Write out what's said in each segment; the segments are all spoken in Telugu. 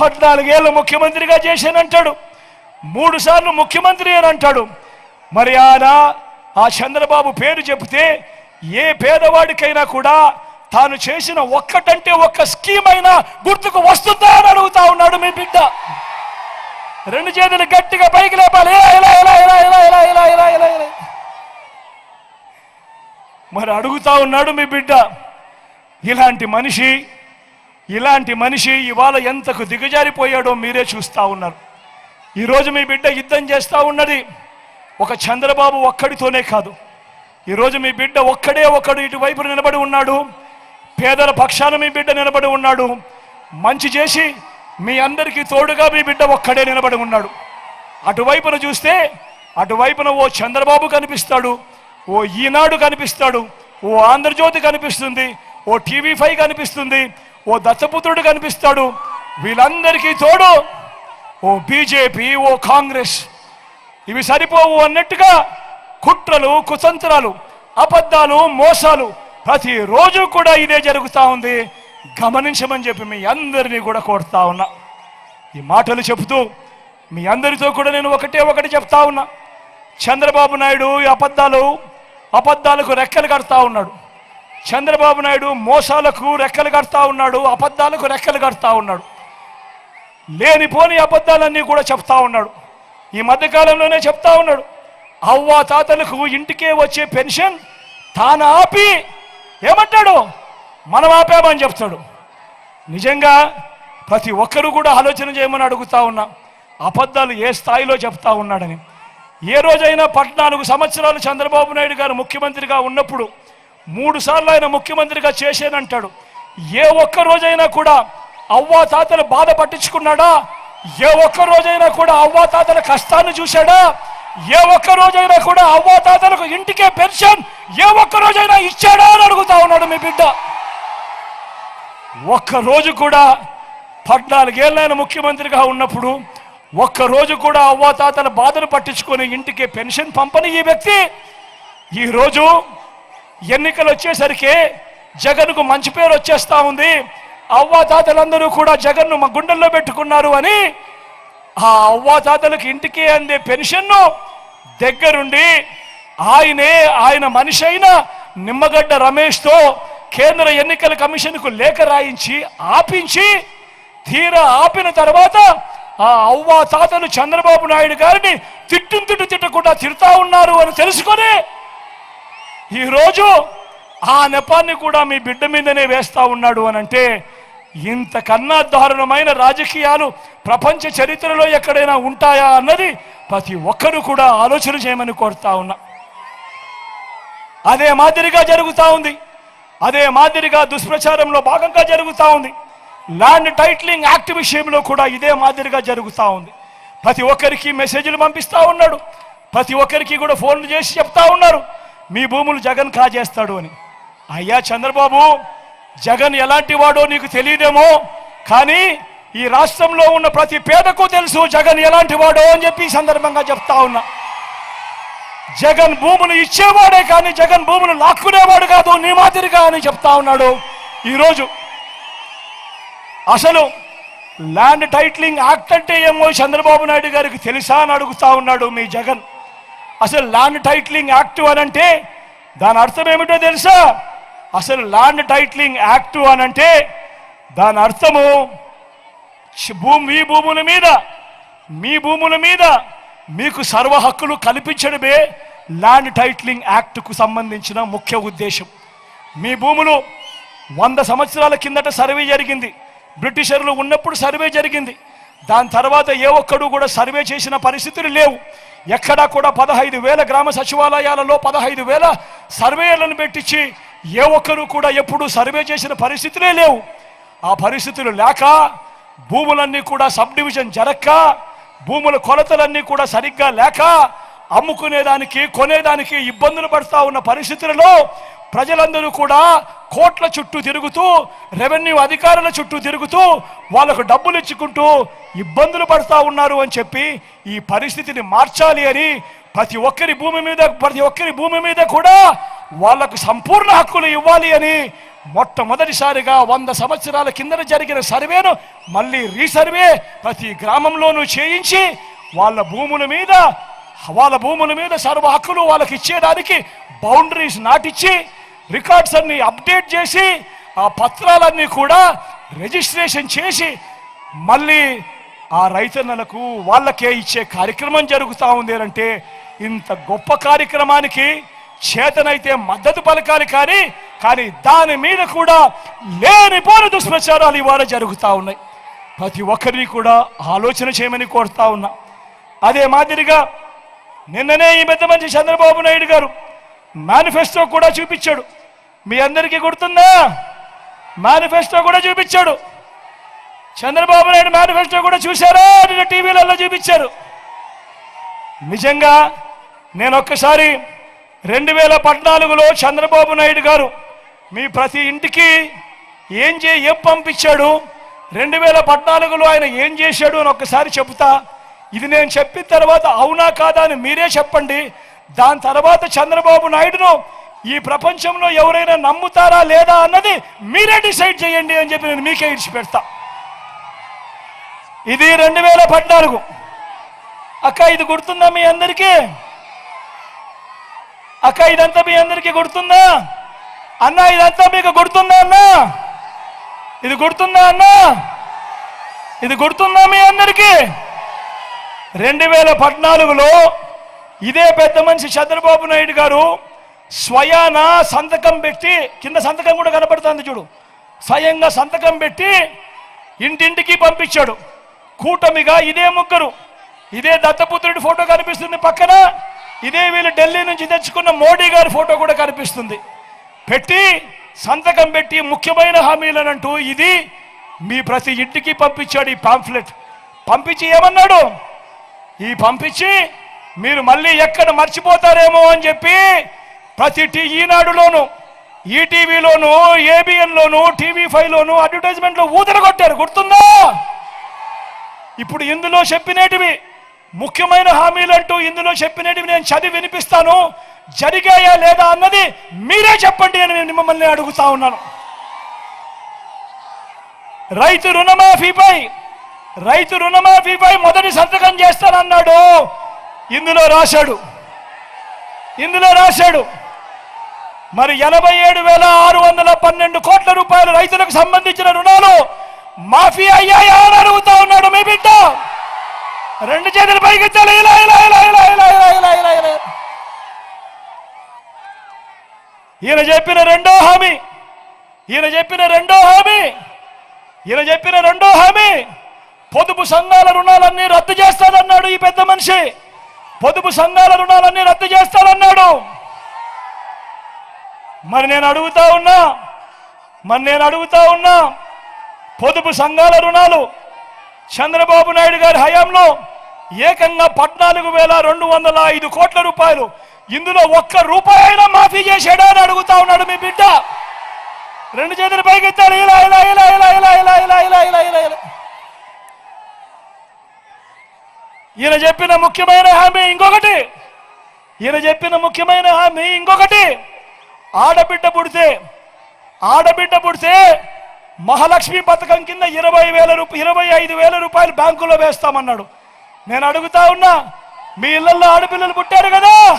పద్నాలుగేళ్ళు ముఖ్యమంత్రిగా చేశానంటాడు. మూడు సార్లు ముఖ్యమంత్రి అని అంటాడు. మరి ఆయన ఆ చంద్రబాబు పేరు చెబితే ఏ పేదవాడికైనా కూడా తాను చేసిన ఒక్కటంటే ఒక్క స్కీమ్ అయినా గుర్తుకు వస్తుందా అని అడుగుతా ఉన్నాడు మీ బిడ్డ. రెండు చేతులు గట్టిగా పైకి లేపాలి. మరి అడుగుతా ఉన్నాడు మీ బిడ్డ. ఇలాంటి మనిషి ఇలాంటి మనిషి ఇవాళ ఎంతకు దిగజారిపోయాడో మీరే చూస్తా ఉన్నారు. ఈరోజు మీ బిడ్డ యుద్ధం చేస్తూ ఉన్నది ఒక చంద్రబాబు ఒక్కడితోనే కాదు. ఈరోజు మీ బిడ్డ ఒక్కడే ఒక్కడు ఇటువైపు నిలబడి ఉన్నాడు. పేదల పక్షాన మీ బిడ్డ నిలబడి ఉన్నాడు. మంచి చేసి మీ అందరికీ తోడుగా మీ బిడ్డ ఒక్కడే నిలబడి ఉన్నాడు. అటువైపున చూస్తే అటువైపున ఓ చంద్రబాబు కనిపిస్తాడు ఓ ఈనాడు కనిపిస్తాడు ఓ ఆంధ్రజ్యోతి కనిపిస్తుంది ఓ టీవీ ఫైవ్ కనిపిస్తుంది ఓ దత్తపుత్రుడు కనిపిస్తాడు. వీళ్ళందరికీ తోడు ఓ బీజేపీ ఓ కాంగ్రెస్. ఇవి సరిపోవు అన్నట్టుగా కుట్రలు కుతంత్రాలు అబద్ధాలు మోసాలు ప్రతిరోజు కూడా ఇదే జరుగుతూ ఉంది. గమనించమని చెప్పి మీ అందరినీ కూడా కోరుతా ఉన్నా. ఈ మాటలు చెబుతూ మీ అందరితో కూడా నేను ఒకటే ఒకటి చెప్తా ఉన్నా. చంద్రబాబు నాయుడు ఈ అబద్ధాలు అబద్ధాలకు రెక్కలు కడతా ఉన్నాడు. చంద్రబాబు నాయుడు మోసాలకు రెక్కలు కడతా ఉన్నాడు అబద్ధాలకు రెక్కలు కడతా ఉన్నాడు. లేనిపోని అబద్ధాలన్నీ కూడా చెప్తా ఉన్నాడు. ఈ మధ్యకాలంలోనే చెప్తా ఉన్నాడు. అవ్వ తాతలకు ఇంటికే వచ్చే పెన్షన్ తాను ఆపి ఏమంటాడు? మనం ఆపామని చెప్తాడు. నిజంగా ప్రతి ఒక్కరూ కూడా ఆలోచన చేయమని అడుగుతా ఉన్నా. అబద్ధాలు ఏ స్థాయిలో చెప్తా ఉన్నాడని. ఏ రోజైనా పద్నాలుగు సంవత్సరాలు చంద్రబాబు నాయుడు గారు ముఖ్యమంత్రిగా ఉన్నప్పుడు మూడు సార్లు ఆయన ముఖ్యమంత్రిగా చేసేనంటాడు ఏ ఒక్క రోజైనా కూడా అవ్వా తాతలు బాధ పట్టించుకున్నాడా? ఏ ఒక్క రోజైనా కూడా అవ్వా తాతల కష్టాన్ని చూశాడా? ఏ ఒక్క రోజైనా కూడా అవ్వా తాతలకు ఇంటికే పెన్షన్ ఏ ఒక్క రోజైనా ఇచ్చాడా అని అడుగుతా ఉన్నాడు మీ బిడ్డ. ఒక్క రోజు కూడా పద్నాలుగేళ్ళైన ముఖ్యమంత్రిగా ఉన్నప్పుడు ఒక్క రోజు కూడా అవ్వాతాతల బాధను పట్టించుకొని ఇంటికి పెన్షన్ పంపని ఈ వ్యక్తి. ఈరోజు ఎన్నికలు వచ్చేసరికి జగన్కు మంచి పేరు వచ్చేస్తా ఉంది. అవ్వాతాతలందరూ కూడా జగన్ను మా గుండెల్లో పెట్టుకున్నారు అని ఆ అవ్వాతాతలకు ఇంటికి అందే పెన్షన్ను దగ్గరుండి ఆయనే ఆయన మనిషి అయిన నిమ్మగడ్డ రమేష్తో కేంద్ర ఎన్నికల కమిషన్కు లేఖ రాయించి ఆపించి తీరా ఆపిన తర్వాత ఆ అవ్వాతాతలు చంద్రబాబు నాయుడు గారిని తిట్టు తిట్టు తిట్టకుండా తిడతా ఉన్నారు అని తెలుసుకొని ఈరోజు ఆ నెపాన్ని కూడా మీ బిడ్డ మీదనే వేస్తా ఉన్నాడు అని అంటే ఇంతకన్నా దారుణమైన రాజకీయాలు ప్రపంచ చరిత్రలో ఎక్కడైనా ఉంటాయా అన్నది ప్రతి ఒక్కరు కూడా ఆలోచన చేయమని కోరుతా ఉన్నా. అదే మాదిరిగా జరుగుతూ ఉంది. అదే మాదిరిగా దుష్ప్రచారంలో భాగంగా జరుగుతా ఉంది. ల్యాండ్ టైటిలింగ్ యాక్ట్ విషయంలో కూడా ఇదే మాదిరిగా జరుగుతా ఉంది. ప్రతి ఒక్కరికి మెసేజ్లు పంపిస్తా ఉన్నాడు. ప్రతి ఒక్కరికి కూడా ఫోన్లు చేసి చెప్తా ఉన్నారు. మీ భూములు జగన్ కాజేస్తాడు అని. అయ్యా చంద్రబాబు జగన్ ఎలాంటి వాడో నీకు తెలియదేమో కానీ ఈ రాష్ట్రంలో ఉన్న ప్రతి పేదకు తెలుసు జగన్ ఎలాంటి వాడో అని చెప్పి సందర్భంగా చెప్తా ఉన్నా. జగన్ భూములు ఇచ్చేవాడే కానీ జగన్ భూములు లాక్కునేవాడు కాదు నీ మాదిరిగా అని చెప్తా ఉన్నాడు. ఈరోజు అసలు ల్యాండ్ టైట్లింగ్ యాక్ట్ అంటే ఏమో చంద్రబాబు నాయుడు గారికి తెలుసా అని అడుగుతా ఉన్నాడు మీ జగన్. అసలు ల్యాండ్ టైట్లింగ్ యాక్ట్ అని అంటే దాని అర్థం ఏమిటో తెలుసా? అసలు ల్యాండ్ టైట్లింగ్ యాక్ట్ అని అంటే దాని అర్థము భూమి మీ భూముల మీద మీ భూముల మీద మీకు సర్వ హక్కులు కల్పించడమే ల్యాండ్ టైట్లింగ్ యాక్ట్కు సంబంధించిన ముఖ్య ఉద్దేశం. మీ భూములు వంద సంవత్సరాల కిందట సర్వే జరిగింది. బ్రిటిషర్లు ఉన్నప్పుడు సర్వే జరిగింది. దాని తర్వాత ఏ ఒక్కడు కూడా సర్వే చేసిన పరిస్థితులు లేవు. ఎక్కడా కూడా పదహైదు వేల గ్రామ సచివాలయాలలో పదహైదు వేల సర్వేలను పెట్టించి ఏ ఒక్కరు కూడా ఎప్పుడూ సర్వే చేసిన పరిస్థితులే లేవు. ఆ పరిస్థితులు లేక భూములన్నీ కూడా సబ్ డివిజన్ జరక్క భూముల కొలతలన్నీ కూడా సరిగ్గా లేక అమ్ముకునేదానికి కొనేదానికి ఇబ్బందులు పడుతూ ఉన్న పరిస్థితులలో ప్రజలందరూ కూడా కోట్ల చుట్టూ తిరుగుతూ రెవెన్యూ అధికారుల చుట్టూ తిరుగుతూ వాళ్ళకు డబ్బులు ఇచ్చుకుంటూ ఇబ్బందులు పడుతూ ఉన్నారు అని చెప్పి ఈ పరిస్థితిని మార్చాలి అని ప్రతి ఒక్కరి భూమి మీద ప్రతి ఒక్కరి భూమి మీద కూడా వాళ్ళకు సంపూర్ణ హక్కులు ఇవ్వాలి అని మొట్టమొదటిసారిగా వంద సంవత్సరాల కిందన జరిగిన సర్వేను మళ్ళీ రీసర్వే ప్రతి గ్రామంలోనూ చేయించి వాళ్ళ భూముల మీద వాళ్ళ భూముల మీద సర్వ హక్కులు వాళ్ళకి ఇచ్చేదానికి బౌండరీస్ నాటిచ్చి రికార్డ్స్ అన్ని అప్డేట్ చేసి ఆ పత్రాలన్నీ కూడా రిజిస్ట్రేషన్ చేసి మళ్ళీ ఆ రైతన్నలకు వాళ్ళకే ఇచ్చే కార్యక్రమం జరుగుతూ ఉంది అంటే ఇంత గొప్ప కార్యక్రమానికి చేతనైతే మద్దతు పలకాలి కానీ కానీ దాని మీద కూడా లేనిపోని దుష్ప్రచారాలు ఇవాళ జరుగుతూ ఉన్నాయి. ప్రతి ఒక్కరిని కూడా ఆలోచన చేయమని కోరుతా ఉన్నా. అదే మాదిరిగా నిన్ననే ఈ పెద్ద మంచి చంద్రబాబు నాయుడు గారు మేనిఫెస్టో కూడా చూపించాడు. మీ అందరికీ గుర్తుందా? మేనిఫెస్టో కూడా చూపించాడు. చంద్రబాబు నాయుడు మేనిఫెస్టో కూడా చూశారా? నిన్న టీవీలలో చూపించారు. నిజంగా నేను ఒక్కసారి రెండు వేల పద్నాలుగులో చంద్రబాబు నాయుడు గారు మీ ప్రతి ఇంటికి ఏం చే ఏం పంపించాడు? రెండు వేల పద్నాలుగులో ఆయన ఏం చేశాడు అని ఒక్కసారి చెబుతా ఇది నేను చెప్పిన తర్వాత అవునా కాదా అని మీరే చెప్పండి. దాని తర్వాత చంద్రబాబు నాయుడును ఈ ప్రపంచంలో ఎవరైనా నమ్ముతారా లేదా అన్నది మీరే డిసైడ్ చేయండి అని చెప్పి నేను మీకే ఇడిచిపెడతా. ఇది రెండు వేల పద్నాలుగు. అక్క ఇది గుర్తుందా మీ అందరికీ? అక్క ఇదంతా మీ అందరికీ గుర్తుందా? అన్న ఇదంతా మీకు గుర్తుందా అన్న? ఇది గుర్తుందా అన్న? ఇది గుర్తుందా మీ అందరికీ? రెండు వేల పద్నాలుగులో ఇదే పెద్ద మనిషి చంద్రబాబు నాయుడు గారు స్వయాన సంతకం పెట్టి కింద సంతకం కూడా కనపడుతుంది చూడు స్వయంగా సంతకం పెట్టి ఇంటింటికి పంపించాడు. కూటమిగా ఇదే ముగ్గురు ఇదే దత్తపుత్రుడి ఫోటో కనిపిస్తుంది పక్కన ఇదే వీళ్ళు ఢిల్లీ నుంచి తెచ్చుకున్న మోడీ గారి ఫోటో కూడా కనిపిస్తుంది. పెట్టి సంతకం పెట్టి ముఖ్యమైన హామీలనంటూ ఇది మీ ప్రతి ఇంటికి పంపించాడు ఈ పాంఫ్లెట్. పంపించి ఏమన్నాడు? ఈ పంపించి మీరు మళ్ళీ ఎక్కడ మర్చిపోతారేమో అని చెప్పి ప్రతి టీ ఈనాడులోను ఈటీవీలోను ఏబిఎన్లోను టీవీ ఫైవ్లోను అడ్వర్టైజ్మెంట్లో ఊదర కొట్టారు గుర్తుందా? ఇప్పుడు ఇందులో చెప్పినేటివి ముఖ్యమైన హామీలంటూ ఇందులో చెప్పినేటివి నేను చదివి వినిపిస్తాను. జరిగాయా లేదా అన్నది మీరే చెప్పండి అని నేను మిమ్మల్ని అడుగుతా ఉన్నాను. రైతు రుణమాఫీపై రైతు రుణమాఫీపై మొదటి సంతకం చేస్తానన్నాడు. ఇందులో రాశాడు. ఇందులో రాశాడు. మరి ఎనభై ఏడు వేల ఆరు వందల పన్నెండు కోట్ల రూపాయలు రైతులకు సంబంధించిన రుణాలు మాఫీ అయ్యాయా అని అడుగుతా ఉన్నాడు మీ బిడ్డ. రెండు చేతులు పైకిచ్చాలి ఇలా ఇలా ఇలా ఇలా ఇలా ఇలా ఇలా ఇలా ఇలా. ఈయన చెప్పిన రెండో హామీ. ఈయన చెప్పిన రెండో హామీ. ఈయన చెప్పిన రెండో హామీ. పొదుపు సంఘాల రుణాలన్నీ రద్దు చేస్తానన్నాడు ఈ పెద్ద మనిషి పొదుపు సంఘాల రుణాలన్నీ రద్దు చేస్తానన్నాడు మరి నేను అడుగుతా ఉన్నా మరి నేను అడుగుతా ఉన్నా పొదుపు సంఘాల రుణాలు చంద్రబాబు నాయుడు గారి హయాంలో ఏకంగా పద్నాలుగు వేల రెండు వందల ఐదు కోట్ల రూపాయలు ఇందులో ఒక్క రూపాయి అయినా మాఫీ చేశాడా అని అడుగుతా ఉన్నాడు మీ బిడ్డ రెండు చేతులు పైకెత్తాడు ఇలా ఇలా ఇలా ఇలా ఇలా ఇలా ఇలా ఇలా ఇలా ఇలా ఇలా ఈయన చెప్పిన ముఖ్యమైన హామీ ఇంకొకటి. ఈయన చెప్పిన ముఖ్యమైన హామీ ఇంకొకటి. ఆడబిడ్డ పుడితే ఆడబిడ్డ పుడితే మహాలక్ష్మి పథకం కింద ఇరవై వేల రూపాయ ఇరవై ఐదు వేల రూపాయలు బ్యాంకులో వేస్తామన్నాడు. నేను అడుగుతా ఉన్నా మీ ఇళ్ళల్లో ఆడపిల్లలు పుట్టారు కదా?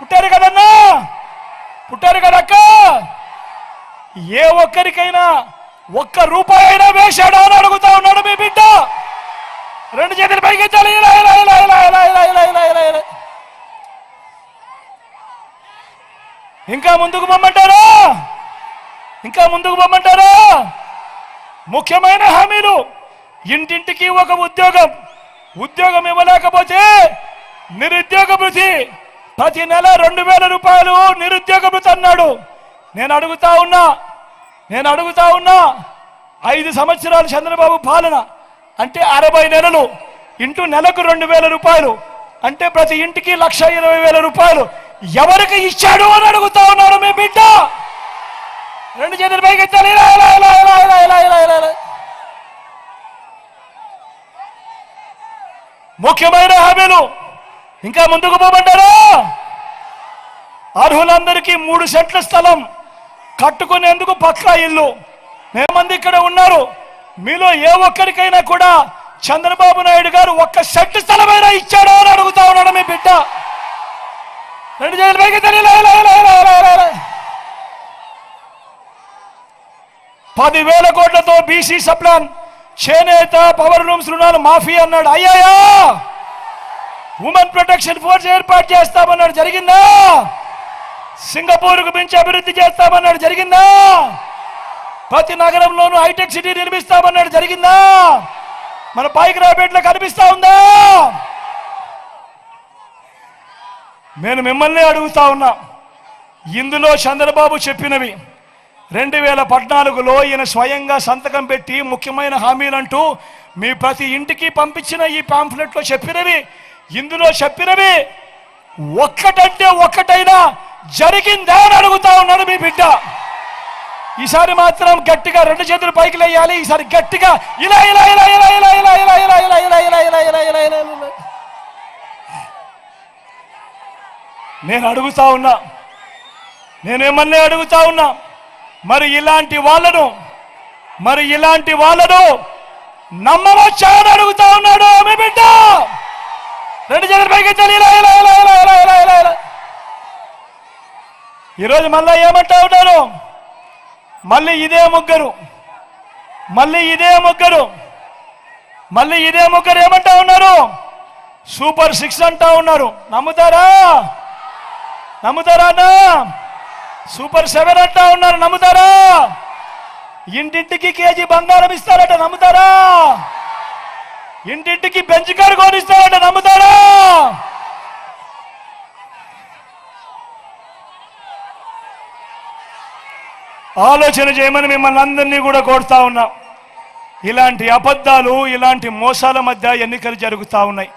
పుట్టారు కదన్నా? పుట్టారు కదక్క? ఏ ఒక్కరికైనా ఒక్క రూపాయి అయినా వేశాడా అని అడుగుతా ఉన్నాడు మీ బిడ్డ. రెండు చేతులు పైకించాలి ఇంకా ముందుకు పొమ్మంటారా? ఇంకా ముందుకు పొమ్మంటారా? ముఖ్యమైన హామీలు. ఇంటింటికి ఒక ఉద్యోగం. ఉద్యోగం ఇవ్వలేకపోతే నిరుద్యోగ భృతి ప్రతి నెల రెండు వేల రూపాయలు నిరుద్యోగ భృతి అన్నాడు. నేను అడుగుతా ఉన్నా నేను అడుగుతా ఉన్నా ఐదు సంవత్సరాలు చంద్రబాబు పాలన. అంటే అరవై నెలలు ఇంటూ నెలకు రెండు వేల రూపాయలు. అంటే ప్రతి ఇంటికి లక్ష ఇరవై వేల రూపాయలు. ఎవరికి ఇచ్చాడు అని అడుగుతా ఉన్నాడు మీ బిడ్డ? రెండు చేతులు పైకి ముఖ్యమైన హామీలు. ఇంకా ముందుకు పోమంటారా? అర్హులందరికీ మూడు సెంట్ల స్థలం కట్టుకునేందుకు పట్ల ఇల్లు. మేమంది ఇక్కడ ఉన్నారు. మీలో ఏ ఒక్కరికైనా కూడా చంద్రబాబు నాయుడు గారు ఒక్క సెంటు స్థలమైనా ఇచ్చాడో అని అడుగుతా ఉన్నాడు మీ బిడ్డ? రెండు చేతులు పైకి పదివేల కోట్లతో బీసీ సప్లాన్ చేనేత పవర్ రూమ్స్ రుణాలు మాఫీ అన్నాడు. అయ్యాయా ఉమెన్ ప్రొటెక్షన్ ఫోర్స్ ఏర్పాటు చేస్తామన్నాడు. జరిగిందా? సింగపూర్కు మించి అభివృద్ధి చేస్తామన్నాడు. జరిగిందా? ప్రతి నగరంలోనూ హైటెక్ సిటీ నిర్మిస్తామన్నాడు. జరిగిందా? మన పైకి రాబేట్లో కనిపిస్తా ఉందా? నేను మిమ్మల్ని అడుగుతా ఉన్నా. ఇందులో చంద్రబాబు చెప్పినవి. రెండు వేల పద్నాలుగులో ఈయన స్వయంగా సంతకం పెట్టి ముఖ్యమైన హామీలంటూ మీ ప్రతి ఇంటికి పంపించిన ఈ పాంఫ్లెట్లో చెప్పినవి. ఇందులో చెప్పినవి ఒక్కటంటే ఒక్కటైనా జరిగిందా అని అడుగుతా ఉన్నాడు మీ బిడ్డ. ఈసారి మాత్రం గట్టిగా రెండు చేతులు పైకి లేయాలి ఈసారి గట్టిగా ఇలా ఇలా ఇలా ఇలా ఇలా ఇలా ఇలా ఇలా ఇలా ఇలా ఇలా ఇలా ఇలా ఇలా ఇలా ఇలా నేను అడుగుతా ఉన్నా నేనేమన్నా అడుగుతా ఉన్నా మరి ఇలాంటి వాళ్ళను మరి ఇలాంటి వాళ్ళను నమ్మవచ్చా అని అడుగుతా ఉన్నాడు మీ బిడ్డ రెండు చేతుల పైకి ఇలా ఇలా ఇలా ఇలా ఇలా ఇలా ఇలా ఈరోజు మళ్ళా ఏమంటా ఉన్నారు మళ్ళీ ఇదే ముగ్గురు. మళ్ళీ ఇదే ముగ్గురు. మళ్ళీ ఇదే ముగ్గురు ఏమంటా ఉన్నారు? సూపర్ సిక్స్ అంటా ఉన్నారు. నమ్ముతారా? నమ్ముతారా అన్న? సూపర్ సెవెన్ అంటా ఉన్నారు. నమ్ముతారా? ఇంటింటికి కేజీ బంగారం ఇస్తారట. నమ్ముతారా? ఇంటింటికి బెంచ్ కారు కొనిస్తారట. నమ్ముతారా? ఆలోచన చేయమని మిమ్మల్ని అందరినీ కూడా కోరుతా ఉన్నాం. ఇలాంటి అబద్ధాలు ఇలాంటి మోసాల మధ్య ఎన్నికలు జరుగుతూ ఉన్నాయి.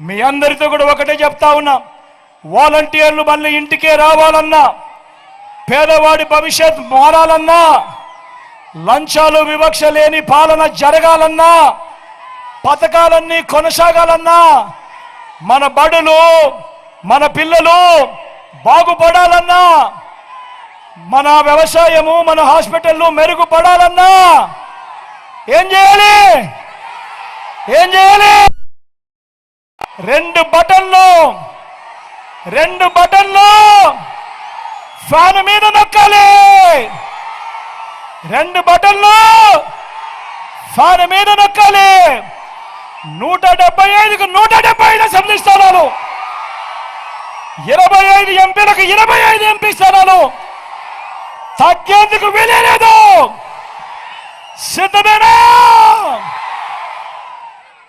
మీ అందరితో కూడా ఒకటే చెప్తా ఉన్నా. వాలంటీర్లు మళ్ళీ ఇంటికే రావాలన్నా పేదవాడి భవిష్యత్ మారాలన్నా లంచాలు వివక్ష లేని పాలన జరగాలన్నా పథకాలన్నీ కొనసాగాలన్నా మన బడులు మన పిల్లలు బాగుపడాలన్నా మన వ్యవసాయము మన హాస్పిటల్లు మెరుగుపడాలన్నా ఏం చేయాలి? ఏం చేయాలి? రెండు బటన్లు రెండు బటన్లు ఫ్యాన్ మీద నొక్కాలి. రెండు బటన్లు ఫ్యాన్ మీద నొక్కాలి. నూట డెబ్బై ఐదుకు నూట డెబ్బై ఐదు అసెంబ్లీ స్థానాలు. ఇరవై ఐదు ఎంపీలకు ఇరవై ఐదు ఎంపీ స్థానాలు. తగ్గేందుకు వీలేదు సిద్ధమేనా?